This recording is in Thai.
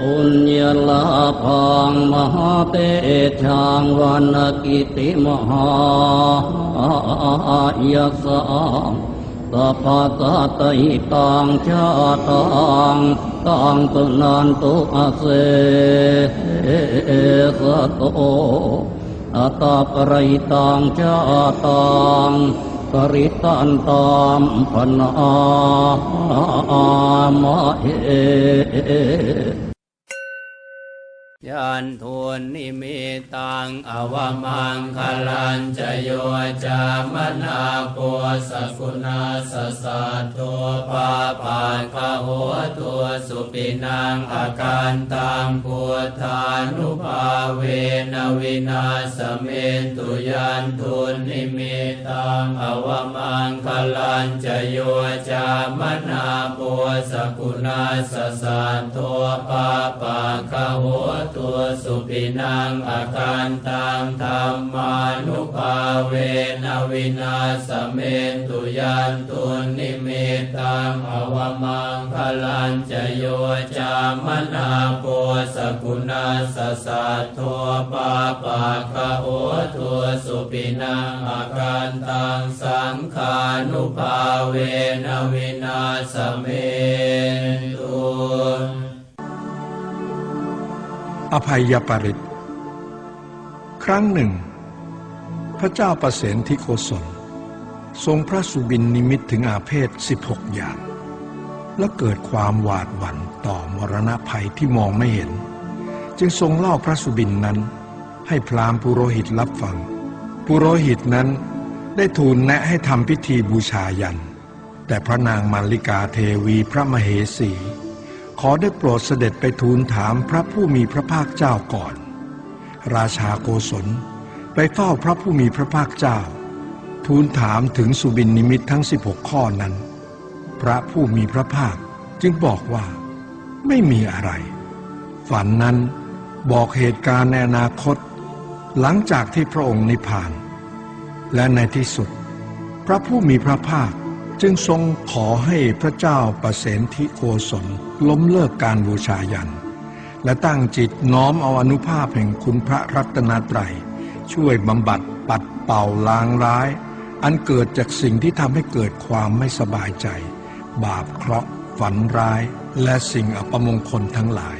ปุญญาลาพังมหาเตชังวันกิติมหายาสังสัพพะติตังชาตังตังตุนันตุอาเสสะโตอัตาปริตังชาตังปริตันตัมพนามะเอ ยันทุนนิมิตังอวมังคลันจโยจามนาปัวสกุณาสสัตตัวปาปานคหัวตัว สุปินังอาการตังพุทธานุภาเวนวินาสเมตุยันทุนิมิตังอวมังคลันจะโยจามนาปัวสกุณาสสัตตัวปาปานคหัวตัวสุปินังอาการตังธรรมานุภาเวนวินาสเมตุยันตุนิมิตังอวมังคลันจะโยจามนาโปสกุณาสสัตทัวปาปาคะโอตัวสุปินังอาการตังสังขานุภาเวนวินาสเมตุอภัยปริตครั้งหนึ่ง พระเจ้าประเสนที่โกศลทรงพระสุบินนิมิตถึงอาเพศ 16 อย่าง และเกิดความหวาดหวั่นต่อมรณะภัยที่มองไม่เห็น จึงทรงเล่าพระสุบินนั้น ให้พราหมณ์ปุโรหิตรับฟัง ปุโรหิตนั้นได้ทูลแนะให้ทำพิธีบูชายัน แต่พระนางมาริกาเทวีพระมเหสี ขอได้โปรดเสด็จไปทูลถามพระผู้มีพระภาคเจ้าก่อน ราชาโกศลไปเฝ้าพระผู้มีพระภาคเจ้า ทูลถามถึงสุบินนิมิตทั้ง 16 ข้อนั้น พระผู้มีพระภาคจึงบอกว่า ไม่มีอะไร ฝันนั้นบอกเหตุการณ์ในอนาคต หลังจากที่พระองค์นิพพาน และในที่สุด พระผู้มีพระภาคจึงทรงขอให้พระเจ้าประเสนทิโกศลล้มเลิกการบูชายัน และตั้งจิตน้อมเอาอนุภาพแห่งคุณพระรัตนตรัย ช่วยบำบัดปัดเป่าลางร้าย อันเกิดจากสิ่งที่ทำให้เกิดความไม่สบายใจ บาปเคราะห์ ฝันร้าย และสิ่งอัปมงคลทั้งหลาย